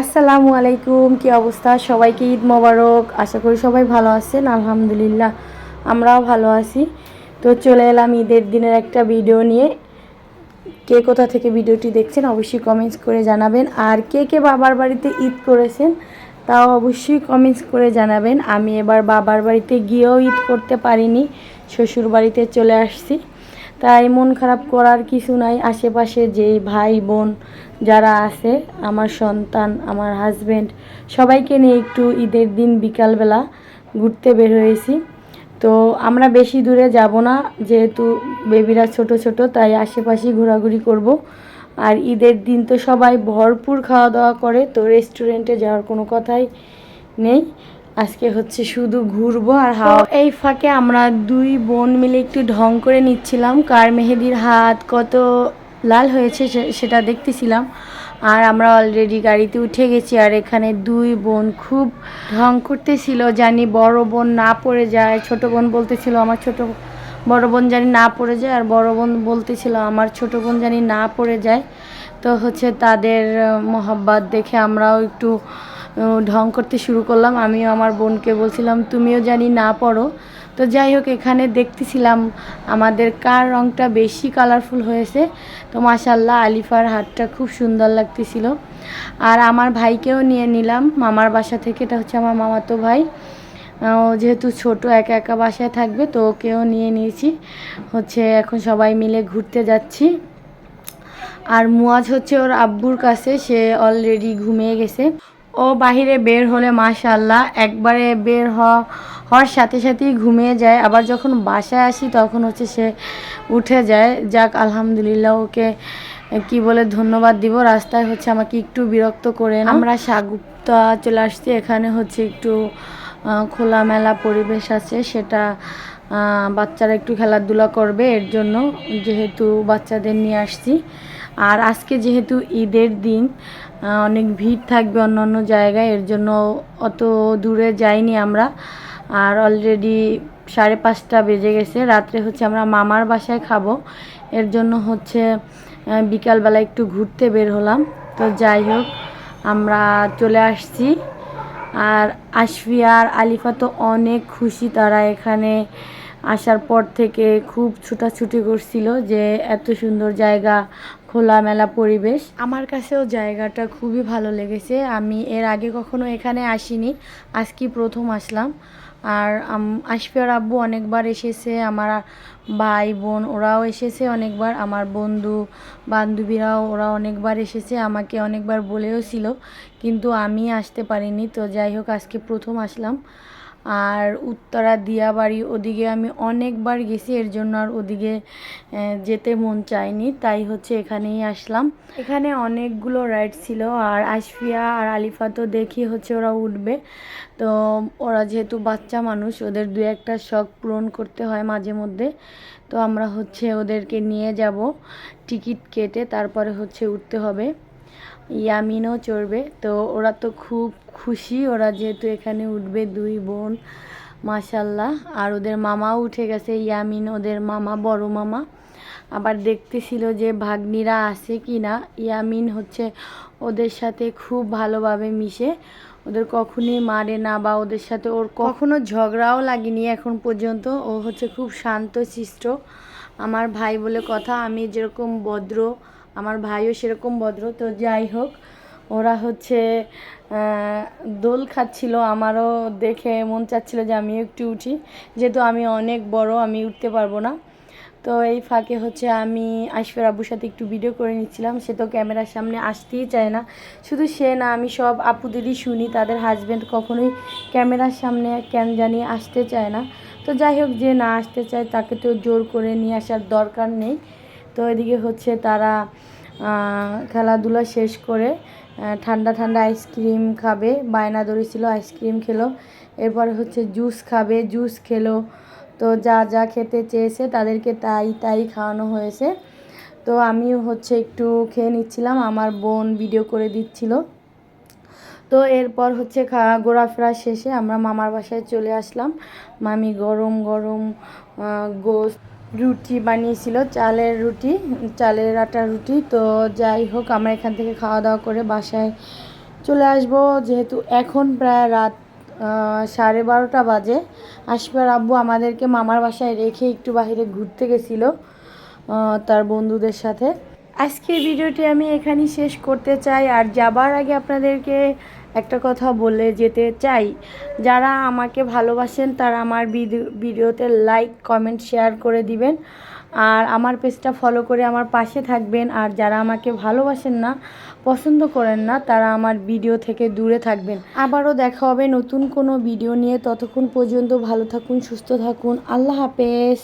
আসসালামু আলাইকুম, কি অবস্থা? সবাইকে ঈদ মোবারক। আশা করি সবাই ভালো আছেন, আলহামদুলিল্লাহ। আমরাও ভালো আছি। তো চলে এলাম ঈদের দিনের একটা ভিডিও নিয়ে। কে কোথা থেকে ভিডিওটি দেখছেন অবশ্যই কমেন্টস করে জানাবেন। আর কে কে বাবার বাড়িতে ঈদ করেছেন তাও অবশ্যই কমেন্টস করে জানাবেন। আমি এবার বাবার বাড়িতে গিয়েও ঈদ করতে পারিনি শ্বশুর বাড়িতে চলে আসছি। তাই মন খারাপ করার কিছু নাই। আশেপাশে যেই ভাই বোন যারা আছে, আমার সন্তান, আমার হাজবেন্ড সবাইকে নিয়ে একটু ঈদের দিন বিকালবেলা ঘুরতে বের হয়েছি। তো আমরা বেশি দূরে যাব না, যেহেতু বেবিরা ছোট ছোট, তাই আশেপাশেই ঘোরাঘুরি করব। আর ঈদের দিন তো সবাই ভরপুর খাওয়া দাওয়া করে, তো রেস্টুরেন্টে যাওয়ার কোনো কথাই নেই। আজকে হচ্ছে শুধু ঘুরবো আর হাওয়া এই ফাঁকে আমরা দুই বোন মিলে একটু ঢং করে নিচ্ছিলাম। কার মেহেদির হাত কত লাল হয়েছে সেটা দেখতেছিলাম। আর আমরা অলরেডি গাড়িতে উঠে গেছি আর এখানে দুই বোন খুব ঢং করতেছিল, জানি বড় বোন না পড়ে যায়। ছোট বোন বলতেছিল, আমার ছোট বড় বোন জানি না পড়ে যায়। আর বড় বোন বলতেছিল, আমার ছোট বোন জানি না পড়ে যায়। তো হচ্ছে তাদের মহাব্বাত দেখে আমরাও একটু ঢং করতে শুরু করলাম। আমিও আমার বোনকে বলছিলাম, তুমিও জানি না পড়ো। তো যাই হোক, এখানে দেখতেছিলাম আমাদের কার রংটা বেশি কালারফুল হয়েছে। তো মাসাল্লাহ আলিফার হাতটা খুব সুন্দর লাগতেছিল। আর আমার ভাইকেও নিয়ে নিলাম, মামার বাসা থেকে। এটা হচ্ছে আমার মামাতো ভাই। ও যেহেতু ছোট, একা একা বাসায় থাকবে, তো ওকেও নিয়ে নিয়েছি। হচ্ছে এখন সবাই মিলে ঘুরতে যাচ্ছি। আর মুয়াজ হচ্ছে ওর আব্বুর কাছে, সে অলরেডি ঘুমিয়ে গেছে। ও বাহিরে বের হলে মাশাল্লাহ একবারে বের হওয়া হওয়ার সাথে সাথেই ঘুমিয়ে যায়। আবার যখন বাসায় আসি তখন হচ্ছে সে উঠে যায়। যাক, আলহামদুলিল্লাহ ওকে কি বলে ধন্যবাদ দিব। রাস্তায় হচ্ছে আমাকে একটু বিরক্ত করে আমরা সাগুপ্তা চলে আসছি। এখানে হচ্ছে একটু খোলামেলা পরিবেশ আছে। সেটা বাচ্চারা একটু খেলাধুলা করবে, এর জন্য যেহেতু বাচ্চাদের নিয়ে আসছি। আর আজকে যেহেতু ঈদের দিন অনেক ভিড় থাকবে অন্য অন্য জায়গায়, এর জন্য অত দূরে যাইনি আমরা। আর অলরেডি সাড়ে পাঁচটা বেজে গেছে, রাত্রে হচ্ছে আমরা মামার বাসায় খাব। এর জন্য হচ্ছে বিকালবেলা একটু ঘুরতে বের হলাম। তো যাই হোক, আমরা চলে আসছি। আর আশফিয়া আর আলিফা তো অনেক খুশি, তারা এখানে আসার পর থেকে খুব ছুটাছুটি করছিল যে এত সুন্দর জায়গা, খোলামেলা পরিবেশ। আমার কাছেও জায়গাটা খুবই ভালো লেগেছে। আমি এর আগে কখনো এখানে আসিনি আজকে প্রথম আসলাম। আর আশফিয়ার আব্বু অনেকবার এসেছে, আমার ভাই, বোন, ওরাও এসেছে অনেকবার, আমার বন্ধু, বান্ধবীরাও ওরা অনেকবার এসেছে, আমাকে অনেকবার বলেও ছিল কিন্তু আমি আসতে পারিনি। তো যাই হোক, আজকে প্রথম আসলাম। আর উত্তরা দিয়াবাড়ি ওদিকে আমি অনেকবার গেছি, এর জন্য আর ওদিকে যেতে মন চায়নি তাই হচ্ছে এখানেই আসলাম। এখানে অনেকগুলো রাইড ছিল, আর আশফিয়া আর আলিফা তো দেখি হচ্ছে ওরা উঠবে। তো ওরা যেহেতু বাচ্চা মানুষ, ওদের দু একটা শখ পূরণ করতে হয় মাঝে মধ্যে। তো আমরা হচ্ছে ওদেরকে নিয়ে যাব, টিকিট কেটে তারপরে হচ্ছে উঠতে হবে। ইয়ামিনও চড়বে। তো ওরা তো খুব খুশি, ওরা যেহেতু এখানে উঠবে দুই বোন মাশাল্লাহ আর ওদের মামাও উঠে গেছে, ইয়ামিন ওদের মামা, বড় মামা। আবার দেখতেছিল যে ভাগ্নিরা আছে কি না ইয়ামিন হচ্ছে ওদের সাথে খুব ভালোভাবে মিশে। ওদের কখনোই মারে না বা ওদের সাথে ওর কখনো ঝগড়াও লাগেনি এখন পর্যন্ত। ও হচ্ছে খুব শান্ত, শিষ্ট। আমার ভাই বলে কথা, আমি যেরকম ভদ্র আমার ভাইও সেরকম ভদ্র, তো যাই হোক, ওরা হচ্ছে দোল খাচ্ছিল, আমারও দেখে মন চাচ্ছিল যে আমিও একটু উঠি, যেহেতু আমি অনেক বড়, আমি উঠতে পারব না। তো এই ফাঁকে হচ্ছে আমি আশফের আব্বুর সাথে একটু ভিডিও করে নিচ্ছিলাম, সে তো ক্যামেরার সামনে আসতেই চায় না। শুধু সে না, আমি সব আপুদেরই শুনি, তাদের হাজব্যান্ড কখনোই ক্যামেরার সামনে কেন জানি আসতে চায় না। তো যাই হোক, যে না আসতে চায়, তাকে তো জোর করে নিয়ে আসার দরকার নেই। তো এদিকে হচ্ছে তারা খেলাধুলা শেষ করে ঠান্ডা ঠান্ডা আইসক্রিম খাবে, বায়না ধরেছিল আইসক্রিম খেলো। এরপরে হচ্ছে জুস খাবে জুস খেলো। তো যা যা খেতে চেয়েছে তাদেরকে তাই তাই খাওয়ানো হয়েছে। তো আমিও হচ্ছে একটু খেয়ে নিচ্ছিলাম, আমার বোন ভিডিও করে দিচ্ছিল। তো এরপর হচ্ছে খা- ঘোরাফেরা শেষে আমরা মামার বাসায় চলে আসলাম। মামি গরম গরম গোস্ত রুটি বানিয়েছিল, চালের রুটি, চালের আটার রুটি। তো যাই হোক, আমরা এখান থেকে খাওয়া দাওয়া করে বাসায় চলে আসব। যেহেতু এখন প্রায় রাত সাড়ে বারোটা বাজে। আসবার আব্বু আমাদেরকে মামার বাসায় রেখে একটু বাইরে ঘুরতে গেছিল তার বন্ধুদের সাথে। আজকের ভিডিওটি আমি এখানেই শেষ করতে চাই। আর যাবার আগে আপনাদেরকে একটা কথা বলে যেতে চাই। যারা আমাকে ভালোবাসেন, তারা আমার ভিডিও ভিডিওতে লাইক কমেন্ট শেয়ার করে দিবেন। আর আমার পেজটা ফলো করে আমার পাশে থাকবেন। আর যারা আমাকে ভালোবাসেন না, পছন্দ করেন না, তারা আমার ভিডিও থেকে দূরে থাকবেন। আবারও দেখা হবে নতুন কোনো ভিডিও নিয়ে। ততক্ষণ পর্যন্ত ভালো থাকুন, সুস্থ থাকুন। আল্লাহ হাফেজ।